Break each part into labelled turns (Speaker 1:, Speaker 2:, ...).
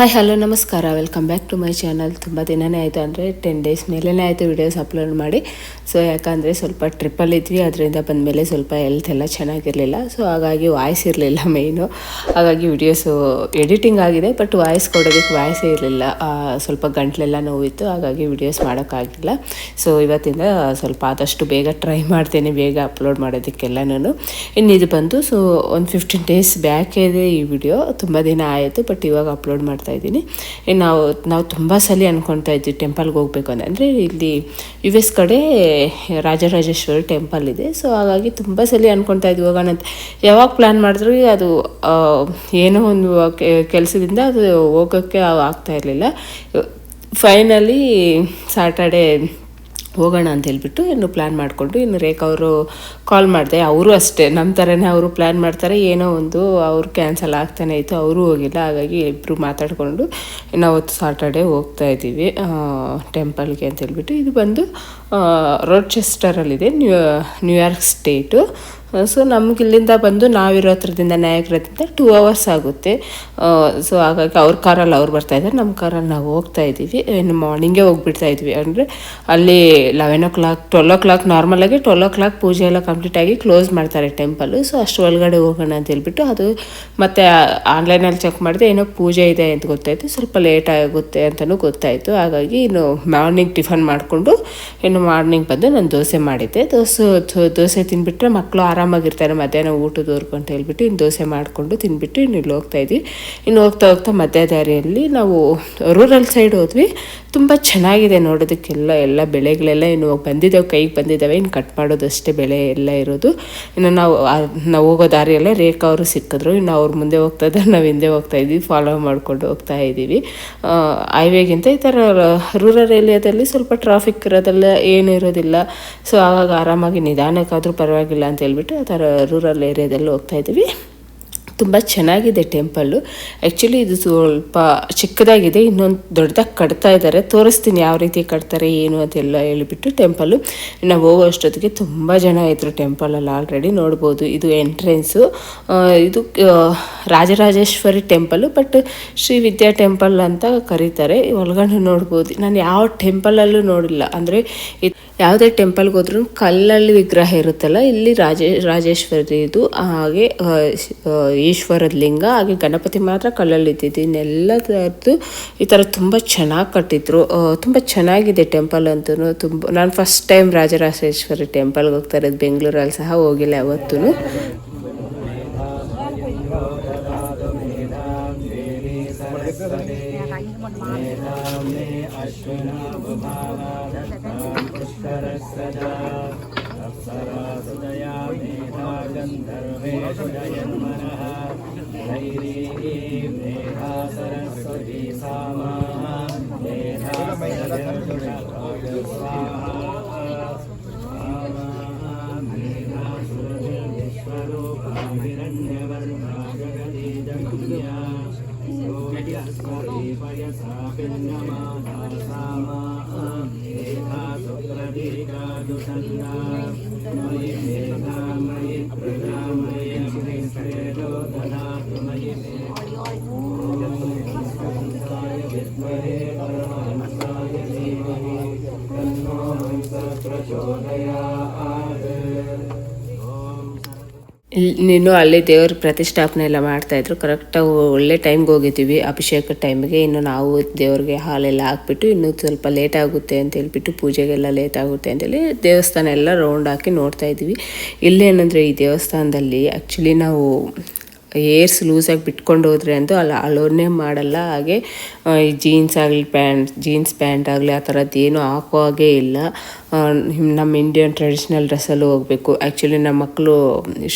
Speaker 1: Hi hello ನಮಸ್ಕಾರ. Welcome back to my channel ತುಂಬ ದಿನನೇ ಆಯಿತು ಅಂದರೆ ಟೆನ್ ಡೇಸ್ ಮೇಲೇ ಆಯಿತು ವೀಡಿಯೋಸ್ ಅಪ್ಲೋಡ್ ಮಾಡಿ. ಸೊ ಯಾಕಂದರೆ ಸ್ವಲ್ಪ ಟ್ರಿಪ್ಪಲ್ಲಿ ಇದ್ವಿ, ಅದರಿಂದ ಬಂದಮೇಲೆ ಸ್ವಲ್ಪ ಹೆಲ್ತ್ ಎಲ್ಲ ಚೆನ್ನಾಗಿರಲಿಲ್ಲ. ಸೊ ಹಾಗಾಗಿ ವಾಯ್ಸ್ ಇರಲಿಲ್ಲ ಮೇಯ್ನು ಹಾಗಾಗಿ ವಿಡಿಯೋಸು ಎಡಿಟಿಂಗ್ ಆಗಿದೆ ಬಟ್ ವಾಯ್ಸ್ ಕೊಡೋದಕ್ಕೆ ವಾಯ್ಸೇ ಇರಲಿಲ್ಲ. ಸ್ವಲ್ಪ ಗಂಟ್ಲೆಲ್ಲ ನೋವಿತ್ತು, ಹಾಗಾಗಿ ವಿಡಿಯೋಸ್ ಮಾಡೋಕ್ಕಾಗಿಲ್ಲ ಸೊ ಇವತ್ತಿಂದ ಸ್ವಲ್ಪ ಆದಷ್ಟು ಬೇಗ ಟ್ರೈ ಮಾಡ್ತೇನೆ, ಬೇಗ ಅಪ್ಲೋಡ್ ಮಾಡೋದಕ್ಕೆಲ್ಲನೂ ಇನ್ನು ಇದು ಬಂದು ಸೊ ಒಂದು ಫಿಫ್ಟೀನ್ ಡೇಸ್ ಬ್ಯಾಕ್ ಇದೆ ಈ ವಿಡಿಯೋ ತುಂಬ ದಿನ ಆಯಿತು ಬಟ್ ಇವಾಗ ಅಪ್ಲೋಡ್ ಮಾಡ್ತಾ ಇದ್ದೀನಿ. ನಾವು ನಾವು ತುಂಬ ಸಲ ಅಂದ್ಕೊಳ್ತಾ ಇದ್ವಿ ಟೆಂಪಲ್ಗೆ ಹೋಗ್ಬೇಕು ಅಂದರೆ ಇಲ್ಲಿ ಯು ಎಸ್ ಕಡೆ ರಾಜರಾಜೇಶ್ವರಿ ಟೆಂಪಲ್ ಇದೆ. ಸೊ ಹಾಗಾಗಿ ತುಂಬ ಸಲ ಅಂದ್ಕೊಳ್ತಾ ಇದ್ವಿ, ಹೋಗೋಣ ಅಂತ. ಯಾವಾಗ ಪ್ಲ್ಯಾನ್ ಮಾಡಿದ್ರು ಅದು ಏನೋ ಒಂದು ಕೆಲಸದಿಂದ ಅದು ಹೋಗೋಕ್ಕೆ ಆಗ್ತಾ ಇರಲಿಲ್ಲ. ಫೈನಲಿ ಸ್ಯಾಟರ್ಡೇ ಹೋಗೋಣ ಅಂತ ಹೇಳ್ಬಿಟ್ಟು ಇನ್ನು ಪ್ಲ್ಯಾನ್ ಮಾಡಿಕೊಂಡು ಇನ್ನು ರೇಖಾ ಅವರು ಕಾಲ್ ಮಾಡಿದೆ. ಅವರು ಅಷ್ಟೇ. ನಮ್ಮ ಥರನೇ ಅವರು ಪ್ಲ್ಯಾನ್ ಮಾಡ್ತಾರೆ. ಏನೋ ಒಂದು ಅವ್ರು ಕ್ಯಾನ್ಸಲ್ ಆಗ್ತಾನೆ ಇತ್ತು. ಅವರು ಹೋಗಿಲ್ಲ. ಹಾಗಾಗಿ ಇಬ್ಬರು ಮಾತಾಡಿಕೊಂಡು ಇನ್ನು ಅವತ್ತು ಸಾಟರ್ಡೇ ಹೋಗ್ತಾ ಇದ್ದೀವಿ. ಟೆಂಪಲ್ಗೆ ಅಂತ ಹೇಳ್ಬಿಟ್ಟು. ಇದು ಬಂದು ರೋಡ್ಚೆಸ್ಟರಲ್ಲಿದೆ new New York state so ನಮ್ಗೆ ಇಲ್ಲಿಂದ ಬಂದು ನಾವಿರೋ ಹತ್ರದಿಂದ ನಾಯಕರದಿಂದ ಟೂ ಅವರ್ಸ್ ಆಗುತ್ತೆ. ಸೊ ಹಾಗಾಗಿ ಅವ್ರ ಕಾರಲ್ಲಿ ಅವ್ರು ಬರ್ತಾ ಇದ್ದಾರೆ. ನಮ್ಮ ಕಾರಲ್ಲಿ ನಾವು ಹೋಗ್ತಾ ಇದ್ದೀವಿ. ಇನ್ನು ಮಾರ್ನಿಂಗೇ ಹೋಗ್ಬಿಡ್ತಾ ಇದ್ವಿ. ಅಂದರೆ ಅಲ್ಲಿ eleven o'clock twelve o'clock ನಾರ್ಮಲಾಗಿ ಟ್ವೆಲ್ ಓ ಕ್ಲಾಕ್ ಪೂಜೆ ಎಲ್ಲ ಕಂಪ್ಲೀಟ್ ಆಗಿ ಕ್ಲೋಸ್ ಮಾಡ್ತಾರೆ ಟೆಂಪಲ್ ಸೊ ಅಷ್ಟು ಒಳಗಡೆ ಹೋಗೋಣ ಅಂತ ಹೇಳ್ಬಿಟ್ಟು ಅದು ಮತ್ತೆ ಆನ್ಲೈನಲ್ಲಿ ಚೆಕ್ ಮಾಡಿದೆ, ಏನೋ ಪೂಜೆ ಇದೆ ಅಂತ ಗೊತ್ತಾಯಿತು. ಸ್ವಲ್ಪ ಲೇಟ್ ಆಗುತ್ತೆ ಅಂತಲೂ ಗೊತ್ತಾಯಿತು. ಹಾಗಾಗಿ ಇನ್ನು ಮಾರ್ನಿಂಗ್ ಟಿಫನ್ ಮಾಡಿಕೊಂಡು, ಇನ್ನು ಮಾರ್ನಿಂಗ್ ಬಂದು ನಾನು ದೋಸೆ ಮಾಡಿದ್ದೆ. ದೋಸೆ ದೋಸೆ ತಿನ್ಬಿಟ್ರೆ ಮಕ್ಕಳು ಆರಾಮಾಗಿರ್ತಾರೆ, ಮಧ್ಯಾಹ್ನ ಊಟದವರೆಗೂ ಅಂತ ಹೇಳ್ಬಿಟ್ಟು ಇನ್ನು ದೋಸೆ ಮಾಡಿಕೊಂಡು ತಿಂದ್ಬಿಟ್ಟು ಇನ್ನು ಇಲ್ಲಿ ಹೋಗ್ತಾ ಇದ್ವಿ. ಇನ್ನು ಹೋಗ್ತಾ ಹೋಗ್ತಾ ಮಧ್ಯ ದಾರಿಯಲ್ಲಿ ನಾವು ರೂರಲ್ ಸೈಡ್ ಹೋದ್ವಿ. ತುಂಬ ಚೆನ್ನಾಗಿದೆ ನೋಡೋದಕ್ಕೆಲ್ಲ, ಎಲ್ಲ ಬೆಳೆಗಳೆಲ್ಲ ಇನ್ನು ಬಂದಿದ್ದಾವೆ ಕೈಗೆ ಬಂದಿದ್ದಾವೆ ಇನ್ನು ಕಟ್ ಮಾಡೋದಷ್ಟೇ ಬೆಳೆ ಎಲ್ಲ ಇರೋದು. ಇನ್ನು ನಾವು ನಾವು ಹೋಗೋ ದಾರಿಯಲ್ಲೇ ರೇಖಾ ಅವರು ಸಿಕ್ಕಿದ್ರು. ಇನ್ನು ಅವ್ರ ಮುಂದೆ ಹೋಗ್ತಾ ಇದ್ದಾರೆ ನಾವು ಹಿಂದೆ ಹೋಗ್ತಾ ಇದ್ವಿ ಫಾಲೋ ಮಾಡಿಕೊಂಡು ಹೋಗ್ತಾ ಇದ್ದೀವಿ. ಹೈವೇಗಿಂತ ಈ ಥರ ರೂರಲ್ ಏರಿಯಾದಲ್ಲಿ ಸ್ವಲ್ಪ ಟ್ರಾಫಿಕ್ ಇರೋದೆಲ್ಲ ಏನು ಇರೋದಿಲ್ಲ. ಸೊ ಆವಾಗ ಆರಾಮಾಗಿ ನಿಧಾನಕ್ಕಾದರೂ ಪರವಾಗಿಲ್ಲ ಅಂತ ಹೇಳ್ಬಿಟ್ಟು ಆ ಥರ ರೂರಲ್ ಏರಿಯಾದಲ್ಲಿ ಹೋಗ್ತಾ ಇದ್ದೀವಿ. ತುಂಬ ಚೆನ್ನಾಗಿದೆ ಟೆಂಪಲ್ಲು. ಆ್ಯಕ್ಚುಲಿ ಇದು ಸ್ವಲ್ಪ ಚಿಕ್ಕದಾಗಿದೆ, ಇನ್ನೊಂದು ದೊಡ್ಡದಾಗಿ ಕಟ್ತಾ ಇದ್ದಾರೆ. ತೋರಿಸ್ತೀನಿ ಯಾವ ರೀತಿ ಕಟ್ತಾರೆ, ಏನು ಅದೆಲ್ಲ ಹೇಳಿಬಿಟ್ಟು ಟೆಂಪಲ್ಲು. ನಾವು ಹೋಗೋ ಅಷ್ಟೊತ್ತಿಗೆ ತುಂಬ ಜನ ಇದ್ದರು ಟೆಂಪಲಲ್ಲಿ ಆಲ್ರೆಡಿ, ನೋಡ್ಬೋದು. ಇದು ಎಂಟ್ರೆನ್ಸು. ಇದು Rajarajeshwari temple, but Shri Vidya temple ಅಂತ ಕರೀತಾರೆ. ಒಳಗಡೆ ನೋಡ್ಬೋದು. ನಾನು ಯಾವ ಟೆಂಪಲಲ್ಲೂ ನೋಡಿಲ್ಲ. ಅಂದರೆ ಯಾವುದೇ ಟೆಂಪಲ್ಗೆ ಹೋದ್ರೂ ಕಲ್ಲಲ್ಲಿ ವಿಗ್ರಹ ಇರುತ್ತಲ್ಲ, ಇಲ್ಲಿ ರಾಜೇ, ರಾಜೇಶ್ವರಿದು. ಹಾಗೆ ಈಶ್ವರದ ಲಿಂಗ, ಹಾಗೆ ಗಣಪತಿ ಮಾತ್ರ ಕಲ್ಲಲ್ಲಿ ಇದ್ದಿದ್ದು ಇನ್ನೆಲ್ಲ ಥರದ್ದು ಈ ಥರ ತುಂಬ ಚೆನ್ನಾಗಿ ಕಟ್ಟಿದ್ರು. ತುಂಬ ಚೆನ್ನಾಗಿದೆ ಟೆಂಪಲ್ ಅಂತೂ ತುಂಬ, ನಾನು ಫಸ್ಟ್ ಟೈಮ್ ರಾಜರಾಜೇಶ್ವರಿ ಟೆಂಪಲ್ಗೆ ಹೋಗ್ತಾ ಇರೋದು. ಬೆಂಗಳೂರಲ್ಲಿ ಸಹ ಹೋಗಿಲ್ಲ ಯಾವತ್ತೂ सरस्वतया मेधा गन्धर्वेषु जयन्मनः धैर्ये मेधा सरस्वती सा मा मेधा स्वाहा ನೀನು ಅಲ್ಲಿ ದೇವ್ರ ಪ್ರತಿಷ್ಠಾಪನೆ ಎಲ್ಲ ಮಾಡ್ತಾಯಿದ್ರು ಕರೆಕ್ಟಾಗಿ ಒಳ್ಳೆ ಟೈಮ್ಗೆ ಹೋಗಿದ್ದೀವಿ. ಅಭಿಷೇಕ ಟೈಮ್ಗೆ ಇನ್ನು ನಾವು ದೇವ್ರಿಗೆ ಹಾಲೆಲ್ಲ ಹಾಕ್ಬಿಟ್ಟು ಇನ್ನೂ ಸ್ವಲ್ಪ ಲೇಟ್ ಆಗುತ್ತೆ ಅಂತ ಹೇಳ್ಬಿಟ್ಟು ಪೂಜೆಗೆಲ್ಲ ಲೇಟ್ ಆಗುತ್ತೆ ಅಂತೇಳಿ ದೇವಸ್ಥಾನ ಎಲ್ಲ ರೌಂಡ್ ಹಾಕಿ ನೋಡ್ತಾ ಇದ್ದೀವಿ. ಇಲ್ಲೇನಂದರೆ ಈ ದೇವಸ್ಥಾನದಲ್ಲಿ ಆ್ಯಕ್ಚುಲಿ ನಾವು ಏರ್ಸ್ ಲೂಸಾಗಿ ಬಿಟ್ಕೊಂಡು ಹೋದ್ರೆ ಅಂತೂ ಅಲ್ಲಿ ಅಲೋನೇ ಮಾಡಲ್ಲ. ಹಾಗೆ ಈ ಜೀನ್ಸ್ ಆಗಲಿ ಪ್ಯಾಂಟ್ ಜೀನ್ಸ್ ಪ್ಯಾಂಟ್ ಆಗಲಿ ಆ ಥರದ್ದು ಏನೂ ಹಾಕೋ ಹಾಗೆ ಇಲ್ಲ. ನಮ್ಮ ಇಂಡಿಯನ್ ಟ್ರೆಡಿಷ್ನಲ್ ಡ್ರೆಸ್ಸಲ್ಲೂ ಹೋಗಬೇಕು. ಆ್ಯಕ್ಚುಲಿ ನಮ್ಮ ಮಕ್ಕಳು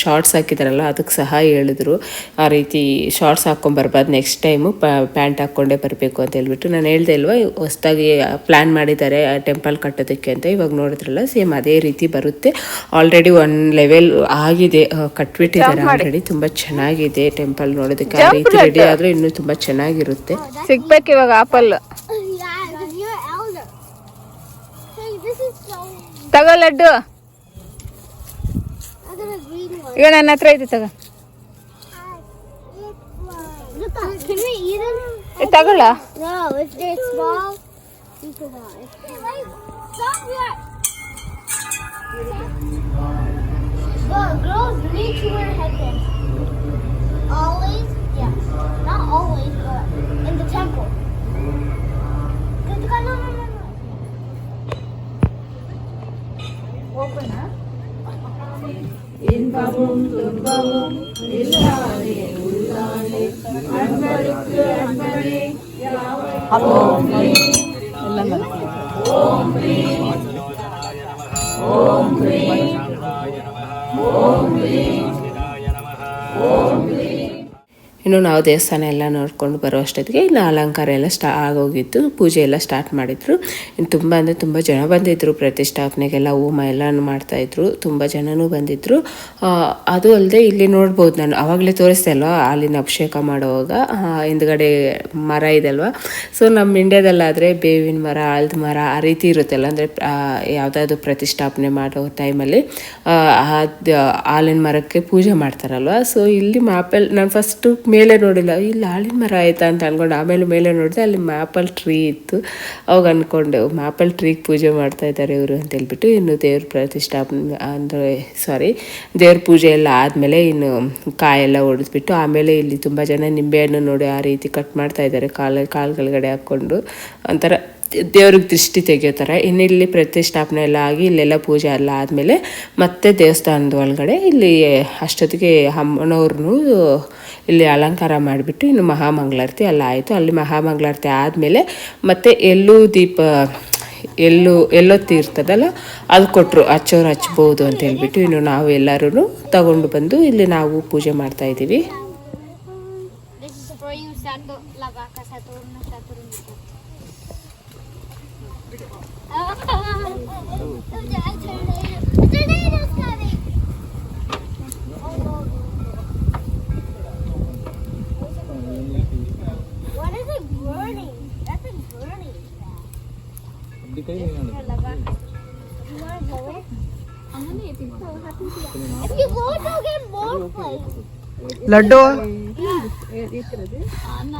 Speaker 1: ಶಾರ್ಟ್ಸ್ ಹಾಕಿದಾರಲ್ಲ ಅದಕ್ಕೆ ಸಹ ಹೇಳಿದ್ರು. ಆ ರೀತಿ ಶಾರ್ಟ್ಸ್ ಹಾಕ್ಕೊಂಬರ್ಬಾರ್ದು ನೆಕ್ಸ್ಟ್ ಟೈಮು ಪ್ಯಾಂಟ್ ಹಾಕ್ಕೊಂಡೇ ಬರಬೇಕು ಅಂತ ಹೇಳ್ಬಿಟ್ಟು. ನಾನು ಹೇಳ್ದೆ ಅಲ್ವಾ ಹೊಸ್ದಾಗಿ ಪ್ಲ್ಯಾನ್ ಮಾಡಿದ್ದಾರೆ ಟೆಂಪಲ್ ಕಟ್ಟೋದಕ್ಕೆ ಅಂತ ಇವಾಗ ನೋಡಿದ್ರಲ್ಲ ಸೇಮ್ ಅದೇ ರೀತಿ ಬರುತ್ತೆ. ಆಲ್ರೆಡಿ ಒನ್ ಲೆವೆಲ್ ಆಗಿದೆ ಕಟ್ಬಿಟ್ಟಿದ್ದಾರೆ ಆಲ್ರೆಡಿ ತುಂಬ ಚೆನ್ನಾಗಿದೆ ಟೆಂಪಲ್ ನೋಡೋದಕ್ಕೆ. ಆ ರೀತಿ ರೆಡಿ ಆದರೆ ಇನ್ನೂ ತುಂಬ ಚೆನ್ನಾಗಿರುತ್ತೆ.
Speaker 2: ಸಿಗ್ಬೇಕು ಇವಾಗ apple
Speaker 3: Yeah, because you're elder. Hey, this is so.
Speaker 2: ತಗೋ laddu
Speaker 3: I got a green one.
Speaker 2: ಈಗ ನನ್ನ ಹತ್ರ ಐತಿ ತಗೋ
Speaker 3: Look, can we eat them?
Speaker 2: ಏ, ತಗೊಳ್ಳ
Speaker 3: No, if they're small, you can buy. Wait, stop here. Well, girls need to wear headbands. Om Kri Om Kri Om Kri
Speaker 1: ಇನ್ನು ನಾವು ದೇವಸ್ಥಾನ ಎಲ್ಲ ನೋಡ್ಕೊಂಡು ಬರೋ ಅಷ್ಟೊತ್ತಿಗೆ ಇನ್ನು ಅಲಂಕಾರ ಎಲ್ಲ ಸ್ಟಾ ಆಗೋಗಿತ್ತು. ಪೂಜೆ ಎಲ್ಲ ಸ್ಟಾರ್ಟ್ ಮಾಡಿದ್ರು. ಇನ್ನು ತುಂಬ ಅಂದರೆ ತುಂಬ ಜನ ಬಂದಿದ್ದರು ಪ್ರತಿಷ್ಠಾಪನೆಗೆಲ್ಲ ಹೋಮ ಎಲ್ಲ ಮಾಡ್ತಾಯಿದ್ರು ತುಂಬ ಜನನೂ ಬಂದಿದ್ದರು ಅದು ಅಲ್ಲದೆ ಇಲ್ಲಿ ನೋಡ್ಬೋದು ನಾನು. ಆವಾಗಲೇ ತೋರಿಸ್ದೆ ಅಲ್ವಾ? ಹಾಲಿನ ಅಭಿಷೇಕ ಮಾಡುವಾಗ. ಹಿಂದ್ಗಡೆ ಮರ ಇದೆಲ್ವ? ಸೊ ನಮ್ಮ ಇಂಡ್ಯಾದಲ್ಲಾದರೆ ಬೇವಿನ ಮರ ಆಲ್ದ ಮರ ಆ ರೀತಿ ಇರುತ್ತಲ್ಲ? ಅಂದರೆ ಯಾವುದಾದ್ರು ಪ್ರತಿಷ್ಠಾಪನೆ ಮಾಡೋ ಟೈಮಲ್ಲಿ ಹಾಲಿನ ಮರಕ್ಕೆ ಪೂಜೆ ಮಾಡ್ತಾರಲ್ವ? ಸೊ ಇಲ್ಲಿ ಮಾಪೆಲ್ ನಾನು ಫಸ್ಟು ಮೇಲೆ ನೋಡಿಲ್ಲ. ಇಲ್ಲಿ, ಆಳಿನ ಮರ ಆಯ್ತಾ ಅಂತ ಅನ್ಕೊಂಡು. ಆಮೇಲೆ ಮೇಲೆ ನೋಡಿದೆ, ಅಲ್ಲಿ ಮ್ಯಾಪಲ್ ಟ್ರೀ ಇತ್ತು. ಅವಾಗ ಅಂದ್ಕೊಂಡು ಮ್ಯಾಪಲ್ ಟ್ರೀಗೆ ಪೂಜೆ ಮಾಡ್ತಾ ಇದ್ದಾರೆ ಇವರು ಅಂತ ಹೇಳ್ಬಿಟ್ಟು, ಇನ್ನು ದೇವ್ರ ಪ್ರತಿಷ್ಠಾಪನೆ ಅಂದರೆ ಸಾರಿ ದೇವ್ರ ಪೂಜೆ ಎಲ್ಲ ಆದಮೇಲೆ ಇನ್ನು ಕಾಯೆಲ್ಲ ಹೊಡೆದ್ಬಿಟ್ಟು ಆಮೇಲೆ ಇಲ್ಲಿ ತುಂಬ ಜನ ನಿಂಬೆಹಣ್ಣು ನೋಡಿ ಆ ರೀತಿ ಕಟ್ ಮಾಡ್ತಾ ಇದ್ದಾರೆ. ಕಾಲ, ಕಾಲ್ಗಳ್ಗಡೆ ಹಾಕ್ಕೊಂಡು, ಒಂಥರ ದೇವ್ರಿಗೆ ದೃಷ್ಟಿ ತೆಗಿಯೋ ಥರ ಇನ್ನು ಇಲ್ಲಿ ಪ್ರತಿಷ್ಠಾಪನೆ ಎಲ್ಲ ಆಗಿ ಇಲ್ಲೆಲ್ಲ ಪೂಜೆ ಎಲ್ಲ ಆದಮೇಲೆ ಮತ್ತೆ ದೇವಸ್ಥಾನದ ಒಳಗಡೆ ಇಲ್ಲಿ ಅಷ್ಟೊತ್ತಿಗೆ ಅಮ್ಮನವ್ರನ್ನೂ ಇಲ್ಲಿ ಅಲಂಕಾರ ಮಾಡಿಬಿಟ್ಟು ಇನ್ನು ಮಹಾಮಂಗಳಾರತಿ ಎಲ್ಲ ಆಯಿತು. ಅಲ್ಲಿ ಮಹಾಮಂಗಳಾರತಿ ಆದಮೇಲೆ ಮತ್ತೆ ಎಲ್ಲೂ ದೀಪ, ಎಲ್ಲೂ, ಎಲ್ಲೋ ಇರ್ತದಲ್ಲ ಅದು ಕೊಟ್ಟರು ಹಚ್ಚೋರು ಹಚ್ಬೋದು ಅಂತ ಹೇಳ್ಬಿಟ್ಟು ಇನ್ನು ನಾವು ಎಲ್ಲರೂ ತಗೊಂಡು ಬಂದು ಇಲ್ಲಿ ನಾವು ಪೂಜೆ ಮಾಡ್ತಾ ಇದ್ದೀವಿ.
Speaker 3: If you go, you'll get more plates.
Speaker 2: Laddu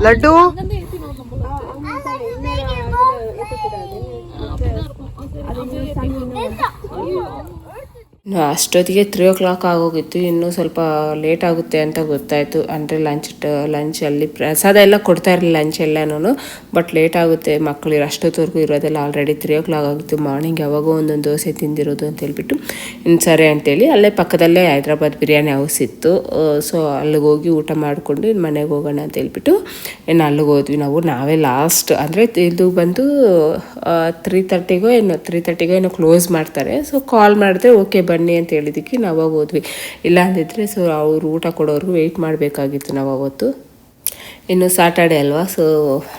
Speaker 2: laddu
Speaker 1: ಇನ್ನು ಅಷ್ಟೊತ್ತಿಗೆ ತ್ರೀ ಓ ಕ್ಲಾಕ್ ಆಗೋಗಿತ್ತು. ಇನ್ನೂ ಸ್ವಲ್ಪ ಲೇಟ್ ಆಗುತ್ತೆ ಅಂತ ಗೊತ್ತಾಯಿತು. ಅಂದರೆ ಲಂಚ್ ಲಂಚ್ ಅಲ್ಲಿ ಪ್ರಸಾದ ಎಲ್ಲ ಕೊಡ್ತಾ ಇರಲಿಲ್ಲ ಲಂಚ್ ಎಲ್ಲನೂ ಬಟ್ ಲೇಟ್ ಆಗುತ್ತೆ. ಮಕ್ಕಳು ಅಷ್ಟೊತ್ತವರೆಗೂ ಇರೋದೆಲ್ಲ ಆಲ್ರೆಡಿ ತ್ರೀ ಓ ಕ್ಲಾಕ್ ಆಗಿತ್ತು. ಮಾರ್ನಿಂಗ್ ಯಾವಾಗೋ ಒಂದೊಂದು ದೋಸೆ ತಿಂದಿರೋದು ಅಂತ ಹೇಳ್ಬಿಟ್ಟು, ಇನ್ನು ಸರಿ ಅಂತೇಳಿ ಅಲ್ಲೇ ಪಕ್ಕದಲ್ಲೇ ಹೈದ್ರಾಬಾದ್ ಬಿರಿಯಾನಿ ಹೌಸ್ ಇತ್ತು. ಸೊ ಅಲ್ಲಿಗೆ ಹೋಗಿ ಊಟ ಮಾಡಿಕೊಂಡು ಇನ್ನು ಮನೆಗೆ ಹೋಗೋಣ ಅಂತ ಹೇಳ್ಬಿಟ್ಟು ಇನ್ನು ಅಲ್ಲಿಗೆ ಹೋದ್ವಿ ನಾವು. ನಾವೇ ಲಾಸ್ಟ್ ಅಂದರೆ ಇದು ಬಂದು ತ್ರೀ ತರ್ಟಿಗೋ ಏನೋ ತ್ರೀ ತರ್ಟಿಗೋ ಏನೋ ಕ್ಲೋಸ್ ಮಾಡ್ತಾರೆ. ಸೊ ಕಾಲ್ ಮಾಡಿದ್ರೆ ಓಕೆ ಬನ್ನಿ ಅಂತ ಹೇಳಿದ್ದಕ್ಕೆ ನಾವು ಅವಾಗ ಹೋದ್ವಿ. ಇಲ್ಲ ಅಂದಿದ್ರೆ ಸೊ ಅವ್ರು ಊಟ ಕೊಡೋರ್ಗು ವೆಯ್ಟ್ ಮಾಡಬೇಕಾಗಿತ್ತು ನಾವು ಅವತ್ತು. ಇನ್ನು ಸಾಟರ್ಡೆ ಅಲ್ವಾ? ಸೊ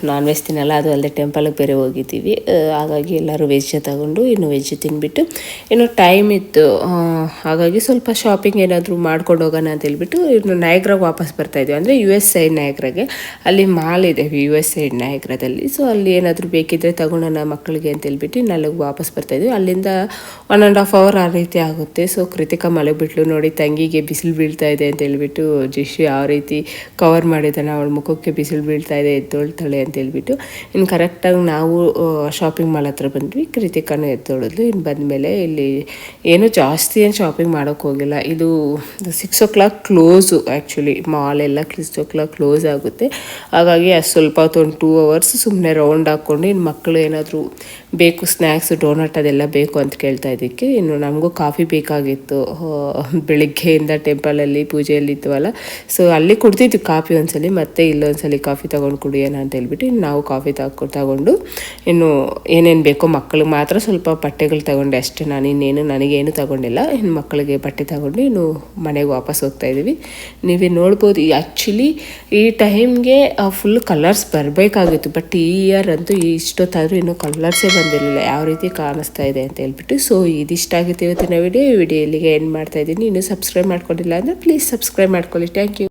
Speaker 1: ನಾನ್ ವೆಜ್ ತಿನ್ನಲ್ಲ, ಅದು ಅಲ್ಲದೆ ಟೆಂಪಲ್ಗೆ ಬೇರೆ ಹೋಗಿದ್ದೀವಿ. ಹಾಗಾಗಿ ಎಲ್ಲರೂ ವೆಜ್ ತಗೊಂಡು ಇನ್ನು ವೆಜ್ ತಿನ್ಬಿಟ್ಟು, ಇನ್ನು ಟೈಮ್ ಇತ್ತು. ಹಾಗಾಗಿ ಸ್ವಲ್ಪ ಶಾಪಿಂಗ್ ಏನಾದರೂ ಮಾಡ್ಕೊಂಡು ಹೋಗೋಣ ಅಂತ ಹೇಳ್ಬಿಟ್ಟು, ಇನ್ನು ನಾಯಗ್ರಾಗೆ ವಾಪಸ್ ಬರ್ತಾ ಇದ್ವಿ. ಅಂದರೆ ಯು ಎಸ್ ಸೈಡ್ ನಾಯಗ್ರಾಗೆ ಅಲ್ಲಿ ಮಾಲ್ ಇದೆ ಯು ಎಸ್ ಸೈಡ್ ನಾಯಗ್ರಾದಲ್ಲಿ ಸೊ ಅಲ್ಲಿ ಏನಾದರೂ ಬೇಕಿದ್ದರೆ ತಗೊಳೋಣ ಮಕ್ಕಳಿಗೆ ಅಂತ ಹೇಳ್ಬಿಟ್ಟು ಅಲ್ಲಿಗೆ ವಾಪಸ್ ಬರ್ತಾ ಇದ್ವಿ. ಅಲ್ಲಿಂದ ಒನ್ ಆ್ಯಂಡ್ ಹಾಫ್ ಅವರ್ ಆ ರೀತಿ ಆಗುತ್ತೆ. ಸೊ ಕೃತಿಕಾ ಮಳೆ ಬಿಟ್ಲು ನೋಡಿ, ತಂಗಿಗೆ ಬಿಸಿಲು ಬೀಳ್ತಾ ಇದೆ ಅಂತ ಹೇಳ್ಬಿಟ್ಟು ಜಿಶು ಯಾವ ರೀತಿ ಕವರ್ ಮಾಡಿದ್ದಾನೆ, ಅವಳ ಮುಖಕ್ಕೆ ಬಿಸಿಲು ಬೀಳ್ತಾ ಇದೆ, ಎದ್ದೊಳ್ತಾಳೆ ಅಂತ ಹೇಳ್ಬಿಟ್ಟು ಇನ್ನು ಕರೆಕ್ಟಾಗಿ ನಾವು ಶಾಪಿಂಗ್ ಮಾಲ್ ಹತ್ರ ಬಂದ್ವಿ. ಕೃತಿಕಾನು ಎದ್ದೊಳಿದ್ಲು. ಇನ್ನು ಬಂದಮೇಲೆ ಇಲ್ಲಿ ಏನು ಜಾಸ್ತಿ ಏನು ಶಾಪಿಂಗ್ ಮಾಡೋಕೆ ಹೋಗಿಲ್ಲ. ಇದು six o'clock close actually mall ಎಲ್ಲ ಸಿಕ್ಸ್ ಓ ಕ್ಲಾಕ್ ಕ್ಲೋಸ್ ಆಗುತ್ತೆ. ಹಾಗಾಗಿ ಅದು ಸ್ವಲ್ಪ ಹೊತ್ತು ಒಂದು ಟೂ ಅವರ್ಸ್ ಸುಮ್ಮನೆ ರೌಂಡ್ ಹಾಕ್ಕೊಂಡು ಇನ್ನು ಮಕ್ಕಳು ಏನಾದರೂ ಬೇಕು ಸ್ನ್ಯಾಕ್ಸ್ ಡೋನಟ್ ಅದೆಲ್ಲ ಬೇಕು ಅಂತ ಕೇಳ್ತಾ ಇದ್ದಕ್ಕೆ. ಇನ್ನು ನಮಗೂ ಕಾಫಿ ಬೇಕಾಗಿತ್ತು. ಬೆಳಿಗ್ಗೆಯಿಂದ ಟೆಂಪಲಲ್ಲಿ ಪೂಜೆಯಲ್ಲಿ ಇದ್ವಲ್ಲ. ಸೊ ಅಲ್ಲಿ ಕುಡ್ತಿದ್ವಿ ಕಾಫಿ ಒಂದ್ಸಲಿ, ಮತ್ತೆ ಇಲ್ಲೊಂದ್ಸಲಿ ಕಾಫಿ ತೊಗೊಂಡು ಕುಡಿಯೋಣ ಅಂತ ಹೇಳ್ಬಿಟ್ಟು ಇನ್ನು ನಾವು ಕಾಫಿ ತಗೊ, ತಗೊಂಡು ಇನ್ನು ಏನೇನು ಬೇಕೋ ಮಕ್ಕಳಿಗೆ ಮಾತ್ರ ಸ್ವಲ್ಪ ಬಟ್ಟೆಗಳು ತಗೊಂಡೆ ಅಷ್ಟೇ. ನಾನು ಇನ್ನೇನು, ನನಗೇನು ತಗೊಂಡಿಲ್ಲ. ಇನ್ನು ಮಕ್ಕಳಿಗೆ ಬಟ್ಟೆ ತಗೊಂಡು ಇನ್ನು ಮನೆಗೆ ವಾಪಸ್ ಹೋಗ್ತಾ ಇದ್ದೀವಿ. ನೀವೇ ನೋಡ್ಬೋದು ಆ್ಯಕ್ಚುಲಿ ಈ ಟೈಮ್ಗೆ ಫುಲ್ ಕಲರ್ಸ್ ಬರಬೇಕಾಗಿತ್ತು. ಬಟ್ ಈ ಇಯರ್ ಅಂತೂ ಇಷ್ಟೊತ್ತಾದರೂ ಇನ್ನೂ ಕಲರ್ಸೇ ಬಂದಿರಲಿಲ್ಲ. ಯಾವ ರೀತಿ ಕಾಣಿಸ್ತಾ ಇದೆ ಅಂತ ಹೇಳ್ಬಿಟ್ಟು. ಸೊ ಇದಿಷ್ಟ ಆಗಿತ್ತು ಇವತ್ತಿನ ವಿಡಿಯೋ ವಿಡಿಯೋ ಇಲ್ಲಿಗೆ ಎಂಡ್ ಮಾಡ್ತಾ ಇದ್ದೀನಿ. ಇನ್ನೂ ಸಬ್ಸ್ಕ್ರೈಬ್ ಮಾಡ್ಕೊಂಡಿಲ್ಲ ಅಂದರೆ ಪ್ಲೀಸ್ ಸಬ್ಸ್ಕ್ರೈಬ್ ಮಾಡ್ಕೊಳ್ಳಿ. Thank you